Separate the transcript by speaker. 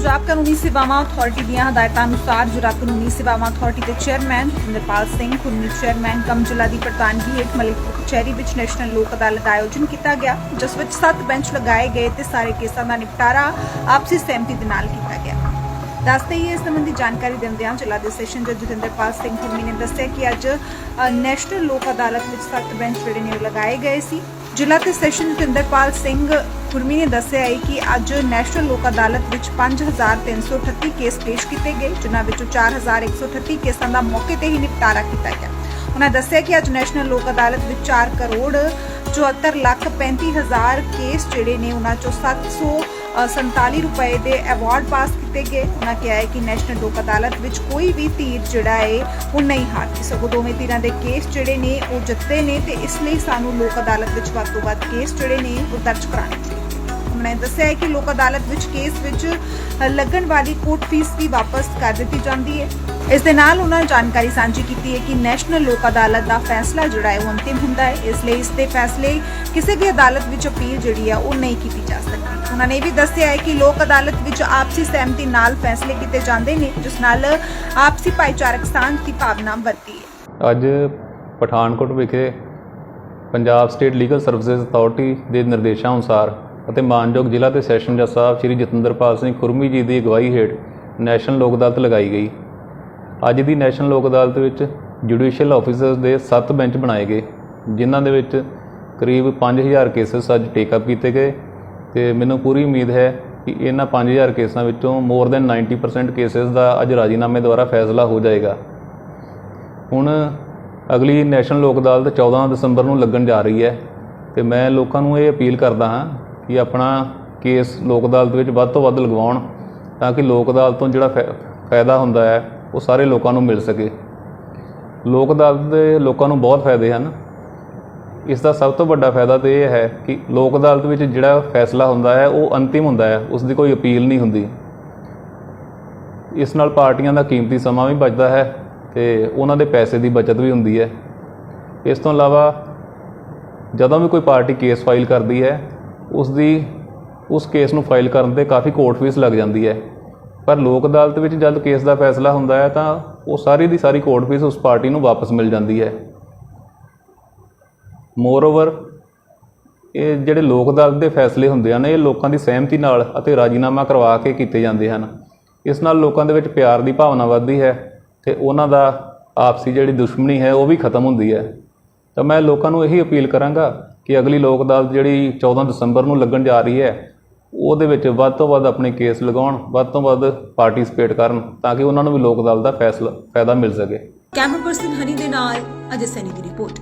Speaker 1: ਕਾਨੂੰਨੀ ਸੇਵਾਵਾਂ ਅਥਾਰਟੀ ਦੀਆਂ ਹਦਾਇਤਾਂ ਅਨੁਸਾਰ ਜ਼ਿਲ੍ਹਾ ਕਾਨੂੰਨੀ ਸੇਵਾਵਾਂ ਅਥਾਰਟੀ ਦੇ ਚੇਅਰਮੈਨ ਨਿਰਪਾਲ ਸਿੰਘ ਕਾਨੂੰਨੀ ਚੇਅਰਮੈਨ ਕਮ ਦੀ ਪ੍ਰਧਾਨਗੀ ਹੇਠ ਮਲਿਕਪੁਰ ਕਚਹਿਰੀ ਵਿੱਚ ਨੈਸ਼ਨਲ ਲੋਕ ਅਦਾਲਤ ਦਾ ਆਯੋਜਨ ਕੀਤਾ ਗਿਆ, ਜਿਸ ਵਿੱਚ 7 ਬੈਂਚ ਲਗਾਏ ਗਏ ਤੇ ਸਾਰੇ ਕੇਸਾਂ ਦਾ ਨਿਪਟਾਰਾ ਆਪਸੀ ਸਹਿਮਤੀ ਦੇ ਨਾਲ ਕੀਤਾ ਗਿਆ। ਦੱਸਦੇ ਹੀ ਇਸ ਸੰਬੰਧੀ ਜਾਣਕਾਰੀ ਦਿੰਦਿਆਂ ਜ਼ਿਲ੍ਹਾ ਦੇ ਸੈਸ਼ਨ ਜੱਜ ਜਤਿੰਦਰਪਾਲ ਸਿੰਘ ਖੁਰਮੀ ਨੇ ਦੱਸਿਆ ਕਿ ਅੱਜ ਨੈਸ਼ਨਲ ਲੋਕ ਅਦਾਲਤ ਵਿੱਚ 7 ਬੈਂਚ ਜਿਹੜੇ ਨੇ ਲਗਾਏ ਗਏ ਸੀ। ਜ਼ਿਲ੍ਹਾ ਤੇ ਸੈਸ਼ਨ ਜਤਿੰਦਰਪਾਲ ਸਿੰਘ ਖੁਰਮੀ ਨੇ ਦੱਸਿਆ ਹੈ ਕਿ ਅੱਜ ਨੈਸ਼ਨਲ ਲੋਕ ਅਦਾਲਤ ਵਿੱਚ 5338 ਕੇਸ ਪੇਸ਼ ਕੀਤੇ ਗਏ, ਜਿਨ੍ਹਾਂ ਵਿੱਚੋਂ 4138 ਕੇਸਾਂ ਦਾ ਮੌਕੇ ਤੇ ਹੀ ਨਿਪਟਾਰਾ ਕੀਤਾ ਗਿਆ। ਉਹਨਾਂ ਦੱਸਿਆ ਕਿ ਅੱਜ ਨੈਸ਼ਨਲ ਲੋਕ ਅਦਾਲਤ ਵਿੱਚ 4 ਕਰੋੜ 74 ਲੱਖ 35 ਹਜ਼ਾਰ ਕੇਸ ਜਿਹੜੇ ਨੇ, ਉਹਨਾਂ ਚੋਂ 747 ਰੁਪਏ ਦੇ ਅਵਾਰਡ ਪਾਸ ਕੀਤੇ ਗਏ। ਉਹਨਾਂ ਕਿਹਾ ਹੈ ਕਿ ਨੈਸ਼ਨਲ ਲੋਕ ਅਦਾਲਤ ਵਿੱਚ ਕੋਈ ਵੀ ਧੀਰ ਜਿਹੜਾ ਹੈ, ਉਹ ਨਹੀਂ ਹਾਰਦੀ। ਸਗੋਂ ਦੋਵੇਂ ਧਿਰਾਂ ਦੇ ਕੇਸ ਜਿਹੜੇ ਨੇ, ਉਹ ਜਿੱਤੇ ਨੇ ਤੇ ਇਸ ਲਈ ਸਾਨੂੰ ਲੋਕ ਅਦਾਲਤ ਵਿੱਚ ਵੱਧ ਤੋਂ ਵੱਧ ਕੇਸ ਜਿਹੜੇ ਨੇ, ਉਹ ਦਰਜ ਕਰਾਉਣੇ ਚਾਹੀਦੇ ਉਹਨਾਂ ਦੱਸਿਆ ਹੈ ਕਿ ਲੋਕ ਅਦਾਲਤ ਵਿੱਚ ਕੇਸ ਵਿੱਚ ਲੱਗਣ ਵਾਲੀ ਕੋਰਟ ਫੀਸ ਵੀ ਵਾਪਸ ਕਰ ਦਿੱਤੀ ਜਾਂਦੀ ਹੈ। ਇਸ ਦੇ ਨਾਲ ਉਹਨਾਂ ਜਾਣਕਾਰੀ ਸਾਂਝੀ ਕੀਤੀ ਹੈ ਕਿ ਨੈਸ਼ਨਲ ਲੋਕ ਅਦਾਲਤ ਦਾ ਫੈਸਲਾ ਜਿਹੜਾ ਹੈ ਉਹ ਅੰਤਿਮ ਹੁੰਦਾ ਹੈ। ਇਸ ਲਈ ਇਸ ਦੇ ਫੈਸਲੇ ਕਿਸੇ ਵੀ ਅਦਾਲਤ ਵਿੱਚ ਅਪੀਲ ਜਿਹੜੀ ਹੈ ਉਹ ਨਹੀਂ ਕੀਤੀ ਜਾ ਸਕਦੀ। ਉਹਨਾਂ ਨੇ ਵੀ ਦੱਸਿਆ ਹੈ ਕਿ ਲੋਕ ਅਦਾਲਤ ਵਿੱਚ ਆਪਸੀ ਸਹਿਮਤੀ ਨਾਲ ਫੈਸਲੇ ਕੀਤੇ ਜਾਂਦੇ ਨੇ, ਜਿਸ ਨਾਲ ਆਪਸੀ ਭਾਈਚਾਰਕ ਸਾਂਝ ਦੀ ਭਾਵਨਾ ਵਧਦੀ ਹੈ।
Speaker 2: ਅੱਜ ਪਠਾਨਕੋਟ ਵਿਖੇ Punjab state legal services authority ਦੇ ਨਿਰਦੇਸ਼ਾਂ ਅਨੁਸਾਰ ਅਤੇ ਮਾਨਯੋਗ ਜ਼ਿਲ੍ਹਾ ਤੇ ਸੈਸ਼ਨ ਜੱਜ ਸਾਹਿਬ ਸ੍ਰੀ ਜਤਿੰਦਰਪਾਲ ਸਿੰਘ ਖੁਰਮੀ ਜੀ ਦੀ ਅਗਵਾਈ ਹੇਠ ਨੈਸ਼ਨਲ ਲੋਕ ਅਦਾਲਤ ਲਗਾਈ ਗਈ। ਅੱਜ ਦੀ ਨੈਸ਼ਨਲ ਲੋਕ ਅਦਾਲਤ ਵਿੱਚ ਜੁਡੀਸ਼ੀਅਲ ਆਫੀਸਰਸ ਦੇ 7 ਬੈਂਚ ਬਣਾਏ ਗਏ, ਜਿਨ੍ਹਾਂ ਦੇ ਵਿੱਚ ਕਰੀਬ 5000 ਕੇਸਸ ਅੱਜ ਟੇਕ ਅਪ ਕੀਤੇ ਗਏ ਤੇ ਮੈਨੂੰ ਪੂਰੀ ਉਮੀਦ ਹੈ ਕਿ ਇਹਨਾਂ 5000 ਕੇਸਾਂ ਵਿੱਚੋਂ ਮੋਰ ਦੈਨ 90% ਕੇਸਸ ਦਾ ਅੱਜ ਰਾਜੀਨਾਮੇ ਦੁਆਰਾ ਫੈਸਲਾ ਹੋ ਜਾਏਗਾ। ਹੁਣ ਅਗਲੀ ਨੈਸ਼ਨਲ ਲੋਕ ਅਦਾਲਤ 14 ਦਸੰਬਰ ਨੂੰ ਲੱਗਣ ਜਾ ਰਹੀ ਹੈ ਤੇ ਮੈਂ ਲੋਕਾਂ ਨੂੰ ਇਹ ਅਪੀਲ ਕਰਦਾ ਹਾਂ ਕਿ ਆਪਣਾ ਕੇਸ ਲੋਕ ਅਦਾਲਤ ਵਿੱਚ ਵੱਧ ਤੋਂ ਵੱਧ ਲਗਵਾਉਣ ਤਾਂ ਕਿ ਲੋਕ ਅਦਾਲਤ ਤੋਂ ਜਿਹੜਾ ਫਾਇ- ਫਾਇਦਾ ਹੁੰਦਾ ਹੈ, ਉਹ ਸਾਰੇ ਲੋਕਾਂ ਨੂੰ ਮਿਲ ਸਕੇ। ਲੋਕ ਅਦਾਲਤ ਦੇ ਲੋਕਾਂ ਨੂੰ ਬਹੁਤ ਫਾਇਦੇ ਹਨ। ਇਸ ਦਾ ਸਭ ਤੋਂ ਵੱਡਾ ਫਾਇਦਾ ਤੇ ਇਹ ਹੈ ਕਿ ਲੋਕ ਅਦਾਲਤ ਵਿੱਚ ਜਿਹੜਾ ਫੈਸਲਾ ਹੁੰਦਾ ਹੈ, ਉਹ ਅੰਤਿਮ ਹੁੰਦਾ ਹੈ, ਉਸ ਦੀ ਕੋਈ ਅਪੀਲ ਨਹੀਂ ਹੁੰਦੀ। ਇਸ ਨਾਲ ਪਾਰਟੀਆਂ ਦਾ ਕੀਮਤੀ ਸਮਾਂ ਵੀ ਬਚਦਾ ਹੈ ਤੇ ਉਹਨਾਂ ਦੇ ਪੈਸੇ ਦੀ ਬਚਤ ਵੀ ਹੁੰਦੀ ਹੈ। ਇਸ ਤੋਂ ਇਲਾਵਾ ਜਦੋਂ ਵੀ ਕੋਈ ਪਾਰਟੀ ਕੇਸ ਫਾਈਲ ਕਰਦੀ ਹੈ ਉਸ ਦੀ ਉਸ ਕੇਸ ਨੂੰ ਫਾਈਲ ਕਰਨ ਤੇ ਕਾਫੀ ਕੋਰਟ ਫੀਸ ਲੱਗ ਜਾਂਦੀ ਹੈ। ਪਰ ਲੋਕ ਅਦਾਲਤ ਵਿੱਚ ਜਦ ਕੇਸ ਦਾ ਫੈਸਲਾ ਹੁੰਦਾ ਹੈ ਤਾਂ ਉਹ ਸਾਰੀ ਦੀ ਸਾਰੀ ਕੋਰਟ ਫੀਸ ਉਸ ਪਾਰਟੀ ਨੂੰ ਵਾਪਸ ਮਿਲ ਜਾਂਦੀ ਹੈ। ਮੋਰਓਵਰ ਇਹ ਜਿਹੜੇ ਲੋਕ ਅਦਾਲਤ ਦੇ ਫੈਸਲੇ ਹੁੰਦੇ ਹਨ, ਇਹ ਲੋਕਾਂ ਦੀ ਸਹਿਮਤੀ ਨਾਲ ਅਤੇ ਰਾਜੀਨਾਮਾ ਕਰਵਾ ਕੇ ਕੀਤੇ ਜਾਂਦੇ ਹਨ। ਇਸ ਨਾਲ ਲੋਕਾਂ ਦੇ ਵਿੱਚ ਪਿਆਰ ਦੀ ਭਾਵਨਾ ਵੱਧਦੀ ਹੈ ਤੇ ਉਹਨਾਂ ਦਾ ਆਪਸੀ ਜਿਹੜੀ ਦੁਸ਼ਮਣੀ ਹੈ ਉਹ ਵੀ ਖਤਮ ਹੁੰਦੀ ਹੈ। ਤਾਂ ਮੈਂ ਲੋਕਾਂ ਨੂੰ ਇਹੀ ਅਪੀਲ ਕਰਾਂਗਾ ਕਿ ਅਗਲੀ ਲੋਕ ਅਦਾਲਤ ਜਿਹੜੀ 14 ਦਸੰਬਰ ਨੂੰ ਲੱਗਣ ਜਾ ਰਹੀ ਹੈ, ਉਹਦੇ ਵਿੱਚ ਵੱਧ ਤੋਂ ਵੱਧ ਆਪਣੇ ਕੇਸ ਲਗਾਉਣ, ਵੱਧ ਤੋਂ ਵੱਧ ਪਾਰਟਿਸਿਪੇਟ ਕਰਨ ਤਾਂ ਕਿ ਉਹਨਾਂ ਨੂੰ ਵੀ ਲੋਕ ਅਦਾਲਤ ਦਾ ਫੈਸਲਾ, ਫਾਇਦਾ ਮਿਲ ਸਕੇ।
Speaker 3: ਕੈਮਰਾ ਪਰਸਨ ਹਨੀ ਦੇ ਨਾਲ ਅਜੇ ਸੈਨੀ ਦੀ ਰਿਪੋਰਟ।